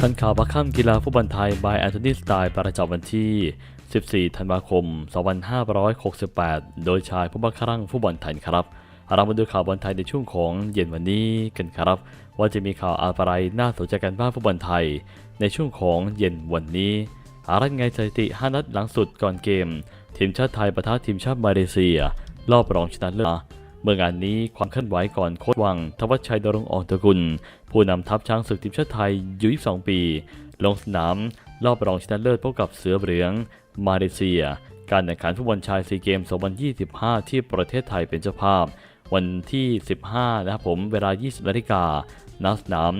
ทันข่าวพักค่ำกีฬาฟุตบอลไทย บายแอนโทนีสไตล์ประจำวันที่ 14 ธันวาคม 2568 โดยชายผู้บังคับรังฟุตบอลไทยครับ เรามาดูข่าวบอลไทยในช่วงของเย็นวันนี้กันครับ ว่าจะมีข่าวอะไรน่าสนใจกันบ้างฟุตบอลไทย ในช่วงของเย็นวันนี้อารันไงสถิติ 5 นัดหลังสุดก่อนเกม ทีมชาติไทยประทะทีมชาติมาเลเซีย รอบรองชนะเลิศ เมื่องานนี้ความเคลื่อนไหวก่อนโค้ชวัง ทวัชชัยดรงอองตระกุล ผู้นำทัพช้างศึกทีมชาติไทยอายุ22 ปี ลงสนาม รอบรองชนะเลิศพบกับเสือเหลือง มาเลเซีย การแข่งขันฟุตบอลชายซีเกม2025 ที่ประเทศไทยเป็นเจ้าภาพ วันที่ 15 นะครับผมเวลา 20นาฬิกาณสนาม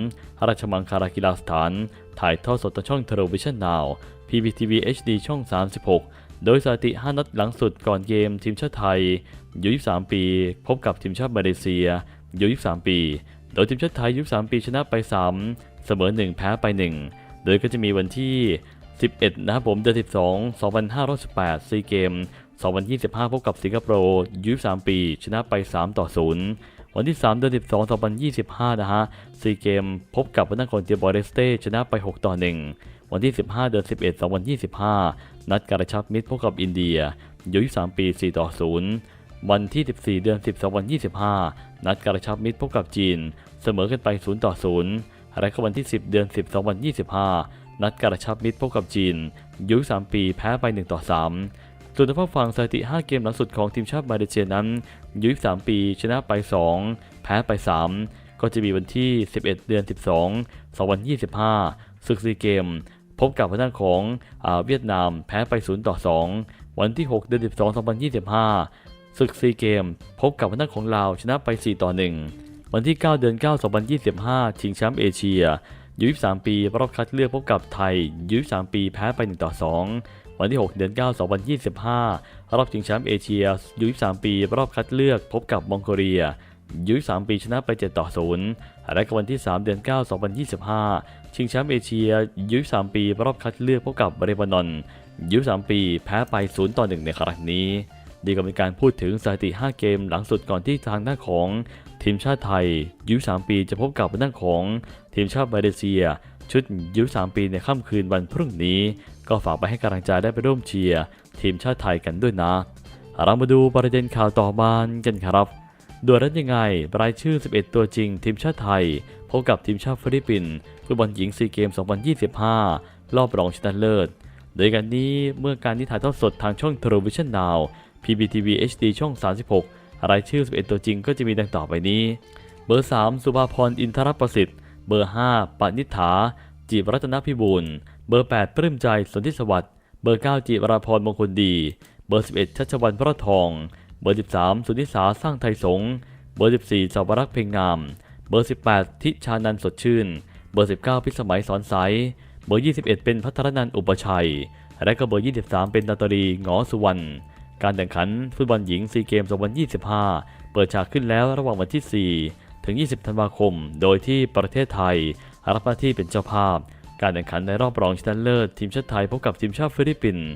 ราชมังคลากีฬาสถาน ถ่ายทอดสดทางช่องเทเลวิชันนาว PPTV HD ช่อง 36 โดยสถิติ 5 นัดหลังสุดก่อนเกมทีมชาติไทยอายุ23 ปี พบกับทีมชาติมาเลเซียอายุ23 ปี โดยทีมชาติไทยอายุ23 ปีชนะไป 3 เสมอ 1 แพ้ไป 1 โดยก็จะมีวันที่ 11 นะครับผมเดือน12 2518ซีเกม 2025 พบกับสิงคโปร์อายุ23 ปี ชนะไป 3 ต่อ 0 วันที่ 3 เดือน12 2025 นะฮะซีเกม พบกับวันนักกรเตียบอเรสเต้ชนะไป 6 ต่อ 1 วันที่ 15 เดือน 11 2025 นัดการะชับมิตรพบกับอินเดียอายุ23 ปี 4 ต่อ 0 วันที่ 14 เดือน 10 2025 นัดการะชับมิตรพบกับจีน เสมอกันไป 0 ต่อ 0 และก็วันที่ 10 เดือน 10 2025 นัดการะชับมิตรพบกับจีนอายุ3ปีแพ้ไป 1 ต่อ 3ส่วนทางฝั่งฝั่งสถิติ 5 เกมหลังสุดของทีมชาติมาเลเซียนั้นอายุ23 ปี ชนะไป 2 แพ้ไป 3 ก็จะมีวันที่ 11 เดือน 12 2025ศึกซีเกม พบกับทางด้านของอเวียดนามแพ้ไป 0 ต่อ 2 วันที่ 6 เดือน 12 2025 ศึกซีเกม พบกับทางด้านของลาวชนะไป 4 ต่อ 1 วันที่ 9 เดือน 9 2025 ชิงแชมป์เอเชียยุ23 ปีรอบคัดเลือกพบกับไทยยุ23 ปีแพ้ไป 1 ต่อ 2 วันที่ 6 เดือน 9 2025 รอบชิงแชมป์เอเชียยุ23 ปีรอบคัดเลือกพบกับมองโกเลีย ยุ23ปีชนะไป 7 ต่อ 0 และก็วันที่ 3 เดือน 9 2025 ชิงแชมป์เอเชียยุ23ปี รอบคัดเลือกพบกับเลบานอน ยุ23ปีแพ้ไป 0 ต่อ 1 ในครั้งนี้ดีก็เป็นการพูดถึงสถิติ 5 เกมหลังสุดก่อนที่ทางด้านของทีมชาติไทยอายุ3ปีจะพบกับทางด้านของทีมชาติมาเลเซีย ชุดอายุ3ปีในค่ำคืนวันพรุ่งนี้ ก็ฝากไปให้กำลังใจได้ไปร่วมเชียร์ทีมชาติไทยกันด้วยนะเรามาดูประเด็นข่าวต่อมากันครับ ด่วนรันยังไง รายชื่อ 11 ตัวจริง ทีมชาติไทย พบกับทีมชาติฟิลิปปินส์ฟุตบอลหญิงซีเกม 2025 รอบรองชนะเลิศ โดยการนี้เมื่อการที่ถ่ายทอดสดทางช่อง Television Now PPTV HD ช่อง 36 รายชื่อ 11 ตัวจริงก็จะมีดังต่อไปนี้ เบอร์ 3 สุภาพรอินทรประสิทธิ์ เบอร์ 5ปณิษฐา จีบรัตนพิบูล เบอร์ 8 ปลื้มใจสนธิสวัสดิ์ เบอร์ 9จิราพรมงคลดี เบอร์ 11 ชัชวันพระทอง บอร์ 13 สุนิสาสร้างไทยสงเบอร์ 14สาวรักษ์เพ่งงาม เบอร์ 18 ทิชานันสดชื่น เบอร์ 19 พิสมัยสอนใส เบอร์ 21 เป็นพัทรนันอุปชัย และก็เบอร์ 23 เป็นนาตาลีงอสุวรรณ การแข่งขันฟุตบอลหญิงซีเกมส์2025 เปิดฉากขึ้นแล้วระหว่างวันที่ 4 ถึง 20 ธันวาคม โดยที่ประเทศไทยรับหน้าที่เป็นเจ้าภาพ การแข่งขันในรอบรองชนะเลิศทีมชาติไทยพบกับทีมชาติฟิลิปปินส์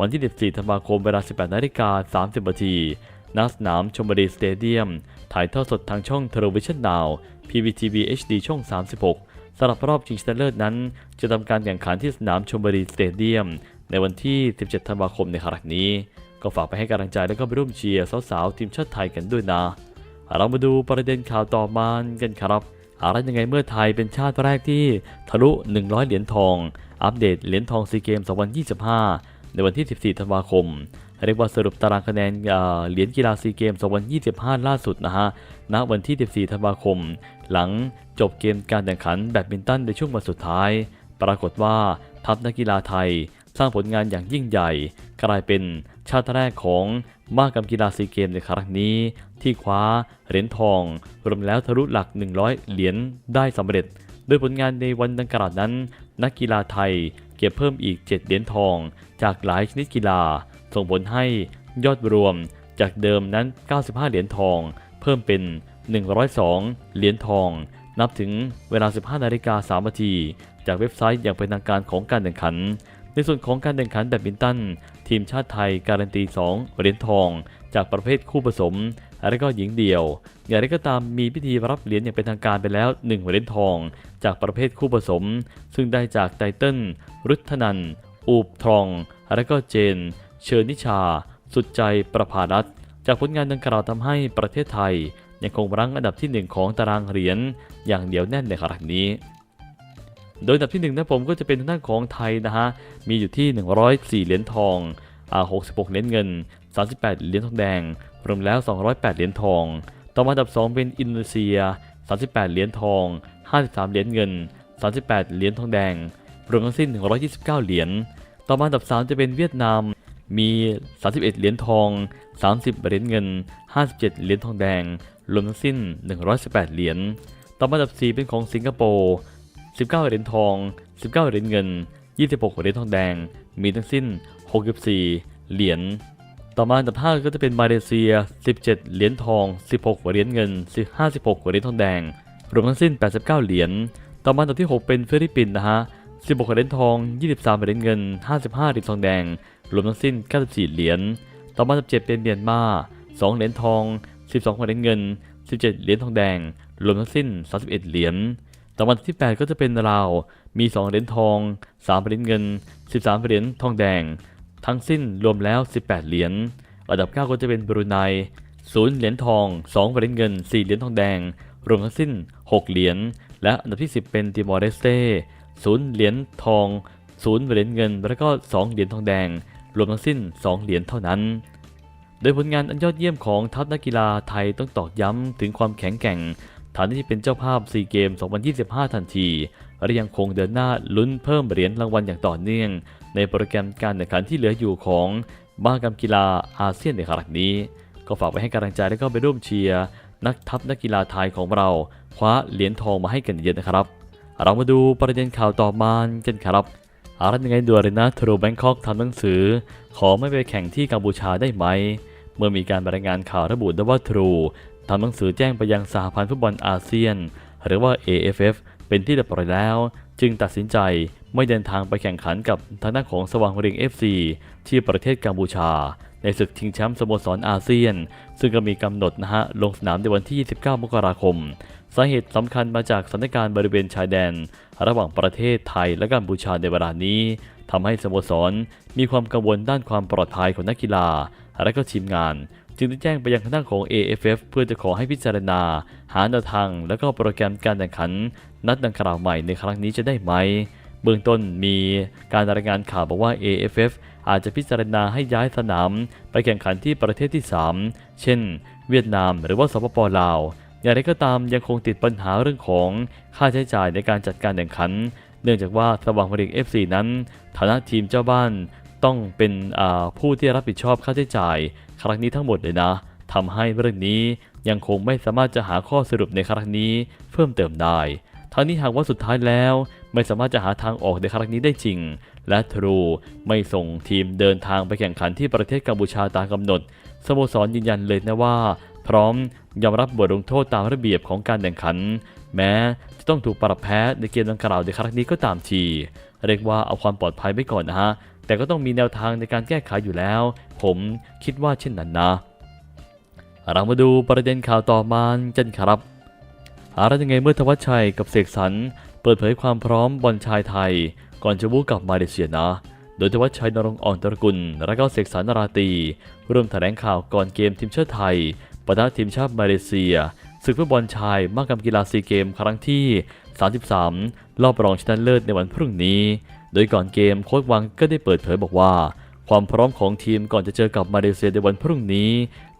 วันที่ 14 ธันวาคมเวลา 18 นาฬิกา 30 นาที ณสนามชมบุรีสเตเดียม ถ่ายทอดสดทางช่อง Television Now PPTV HD ช่อง 36สำหรับรอบชิงชนะเลิศนั้น จะทำการแข่งขันที่สนามชมบุรีสเตเดียม ในวันที่ 17 ธันวาคมในครั้งนี้ ก็ฝากไปให้กำลังใจและก็ไปร่วมเชียร์สาวๆทีมชาติไทยกันด้วยนะ เรามาดูประเด็นข่าวต่อมากันครับอะไรยังไงเมื่อไทยเป็นชาติแรกที่ทะลุ 100 เหรียญทอง อัปเดตเหรียญทองซีเกม 2025 ในวันที่ 14 ธันวาคม เรียกว่าสรุปตารางคะแนนเหรียญกีฬาซีเกม2025 ล่าสุดนะฮะ ณ วันที่ 14 ธันวาคม หลังจบเกมการแข่งขันแบดมินตันในช่วงวันสุดท้าย ปรากฏว่าทัพนักกีฬาไทยสร้างผลงานอย่างยิ่งใหญ่ กลายเป็นชาติแรกของมากกรรมกีฬาซีเกมในครั้งนี้ ที่คว้าเหรียญทอง รวมแล้วทะลุหลัก 100 เหรียญได้สำเร็จ โดยผลงานในวันดังกล่าวนั้น นักกีฬาไทยเก็บเพิ่มอีก 7 เหรียญทอง จากหลายชนิดกีฬา ส่งผลให้ยอดรวมจากเดิมนั้น 95 เหรียญทอง เพิ่มเป็น 102 เหรียญทอง นับถึงเวลา 15 นาฬิกา 3 นาที จากเว็บไซต์อย่างเป็นทางการของการแข่งขัน ในส่วนของการแข่งขันแบดมินตัน ทีมชาติไทยการันตี 2 เหรียญทอง จากประเภทคู่ผสม และก็หญิงเดี่ยว อย่างไรก็ตามมีพิธีรับเหรียญอย่างเป็นทางการไปแล้ว 1 เหรียญทอง จากประเภทคู่ผสม ซึ่งได้จากไตเติ้ลรุทธนัน อูบทอง และก็เจน เชิญนิชา สุดใจประภารัตจากผลงานดังกล่าวทำให้ประเทศไทย ยังคงรั้งอันดับที่หนึ่งของตารางเหรียญอย่างเหนียวแน่นในขณะนี้ โดยอันดับที่หนึ่งนะผมก็จะเป็นทางด้านของไทยนะฮะ มีอยู่ที่ 104 เหรียญทองอ่า66 เหรียญเงิน 38 เหรียญทองแดง รวมแล้ว 208 เหรียญทอง ต่อมาอันดับ 2 เป็นอินโดนีเซีย 38 เหรียญทอง 53 เหรียญเงิน 38 เหรียญทองแดง รวมทั้งสิ้น 129 เหรียญ ต่อมาอันดับ 3 จะเป็นเวียดนาม มี 31 เหรียญทอง 30 เหรียญเงิน 57 เหรียญทองแดง รวมทั้งสิ้น 118 เหรียญ ต่อมาอันดับ 4 เป็นของสิงคโปร์ 19 เหรียญทอง 19 เหรียญเงิน 26 เหรียญทองแดง มีทั้งสิ้น 64 เหรียญ ต่อมาอันดับ 5 ก็จะเป็นมาเลเซีย 17 เหรียญทอง 16 เหรียญเงิน 56 เหรียญทองแดง รวมทั้งสิ้น 89 เหรียญ ต่อมาอันดับที่ 6 เป็นฟิลิปปินส์นะฮะ 16 เหรียญทอง 23 เหรียญเงิน 55 เหรียญทองแดง รวมทั้งสิ้น 94 เหรียญ ต่อมาอันดับ7เป็นเมียนมา 2 เหรียญทอง 12 เหรียญเงิน 17 เหรียญทองแดง รวมทั้งสิ้น 31 เหรียญ ต่อมาอันที่ 8 ก็จะเป็นลาว มี 2 เหรียญทอง 3 เหรียญเงิน 13 เหรียญทองแดง ทั้งสิ้นรวมแล้ว 18 เหรียญ อันดับ 9 ก็จะเป็นบรูไน 0 เหรียญทอง 2 เหรียญเงิน 4 เหรียญทองแดง รวมทั้งสิ้น 6 เหรียญ และอันดับที่ 10 เป็นติมอร์เลสเต้ 0 เหรียญทอง 0 เหรียญเงิน และก็ 2 เหรียญทองแดง รวมทั้งสิ้น 2 เหรียญเท่านั้น โดยผลงานอันยอดเยี่ยมของทัพนักกีฬาไทยต้องตอกย้ำถึงความแข็งแกร่ง ฐานที่เป็นเจ้าภาพซีเกม 2025 ทันที และยังคงเดินหน้าลุ้นเพิ่มเหรียญรางวัลอย่างต่อเนื่อง ในโปรแกรมการแข่งขันที่เหลืออยู่ของมหกรรมกีฬาอาเซียนในครั้งนี้ ก็ฝากไปให้กำลังใจและก็ไปร่วมเชียร์นักทัพนักกีฬาไทยของเรา คว้าเหรียญทองมาให้กันเยอะนะครับ เรามาดูประเด็นข่าวต่อมากันครับ อะไรยังไงด่วนเลยนาทรูแบงคอกทำหนังสือ ขอไม่ไปแข่งที่กัมพูชาได้ไหม เมื่อมีการรายงานข่าวระบุด้วยว่าทรูทำหนังสือแจ้งไปยังสหพันธ์ฟุตบอลอาเซียน หรือว่า AFF เป็นที่เรียบร้อยแล้ว จึงตัดสินใจไม่เดินทางไปแข่งขันกับทางด้านของสว่างเรียง FC ที่ประเทศกัมพูชา ในศึกชิงแชมป์สโมสรอาเซียน ซึ่งก็มีกำหนดนะฮะลงสนามในวันที่ 29 มกราคม สาเหตุสำคัญมาจากสถานการณ์บริเวณชายแดน ระหว่างประเทศไทยและกัมพูชาในเวลานี้ทำให้สโมสรมีความกังวลด้านความปลอดภัยของนักกีฬา และก็ทีมงาน จึงได้แจ้งไปยังคณะของ AFF เพื่อจะขอให้พิจารณา หาแนวทางและก็โปรแกรมการแข่งขัน นัดดังกล่าวใหม่ในครั้งนี้จะได้ไหม เบื้องต้นมีการรายงานข่าวบอกว่า AFF อาจจะพิจารณาให้ย้ายสนาม ไปแข่งขันที่ประเทศที่ 3 เช่น เวียดนามหรือว่าสปปลาว อย่างไรก็ตามยังคงติดปัญหาเรื่องของค่าใช้จ่ายในการจัดการแข่งขัน เนื่องจากว่าสว่างพริก FC นั้น ฐานะทีมเจ้าบ้านต้องเป็นผู้ที่รับผิดชอบค่าใช้จ่าย ครั้งนี้ทั้งหมดเลยนะทำให้เรื่องนี้ยังคงไม่สามารถจะหาข้อสรุปในครั้งนี้เพิ่มเติมได้ทั้งนี้หากว่าสุดท้ายแล้ว ไม่สามารถจะหาทางออกในครั้งนี้ได้จริง และทรูไม่ส่งทีมเดินทางไปแข่งขันที่ประเทศกัมพูชาตามกำหนด สโมสรยืนยันเลยนะว่า พร้อมยอมรับบทลงโทษตามระเบียบของการแข่งขัน แม้จะต้องถูกปรับแพ้ในเกมดังกล่าวในครั้งนี้ก็ตามที เรียกว่าเอาความปลอดภัยไว้ก่อนนะฮะ แต่ก็ต้องมีแนวทางในการแก้ไขอยู่แล้ว ผมคิดว่าเช่นนั้นนะ เรามาดูประเด็นข่าวต่อมากันครับอะไรยังไงเมื่อทวัชชัยกับเสกสรร ปิดเผยความพร้อมบอลชายไทย ก่อนจะวู้กับมาเลเซียนะ โดยทวัชชัยนรงค์อ่อนตระกุล และก็เสกสรรนราตีร่วมแถลงข่าวก่อนเกมทีมชาติไทยปะทะทีมชาติมาเลเซียศึกฟุตบอลชายมหกรรมกีฬาซีเกมครั้งที่ 33 รอบรองชนะเลิศในวันพรุ่งนี้ โดยก่อนเกมโค้ชวังก็ได้เปิดเผยบอกว่า ความพร้อมของทีมก่อนจะเจอกับมาเลเซียในวันพรุ่งนี้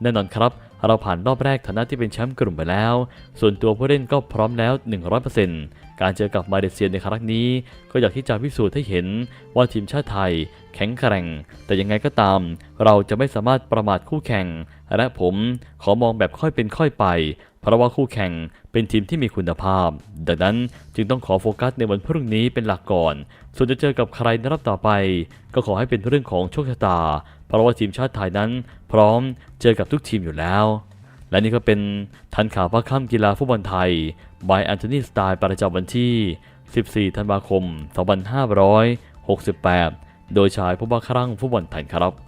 แน่นอนครับ เราผ่านรอบแรกฐานะที่เป็นแชมป์กลุ่มไปแล้ว ส่วนตัวผู้เล่นก็พร้อมแล้ว 100%การเจอกับมาเลเซียในครั้งนี้ ก็อยากที่จะพิสูจน์ให้เห็นว่าทีมชาติไทย แข็งแกร่ง แต่ยังไงก็ตาม เราจะไม่สามารถประมาทคู่แข่ง และผมขอมองแบบค่อยเป็นค่อยไป เพราะว่าคู่แข่งเป็นทีมที่มีคุณภาพ ดังนั้นจึงต้องขอโฟกัสในวันพรุ่งนี้เป็นหลักก่อน ส่วนจะเจอกับใครในรอบต่อไป ก็ขอให้เป็นเรื่องของโชคชะตา เพราะว่าทีมชาติไทยนั้น พร้อมเจอกับทุกทีมอยู่แล้วและนี่ก็เป็นทันข่าวภาคค่ำกีฬาฟุตบอลไทย by แอนโทนีสไตล์ประจำวันที่ 14 ธันวาคม 2568 โดยชายผู้บ้าครั่งฟุตบอลไทยครับ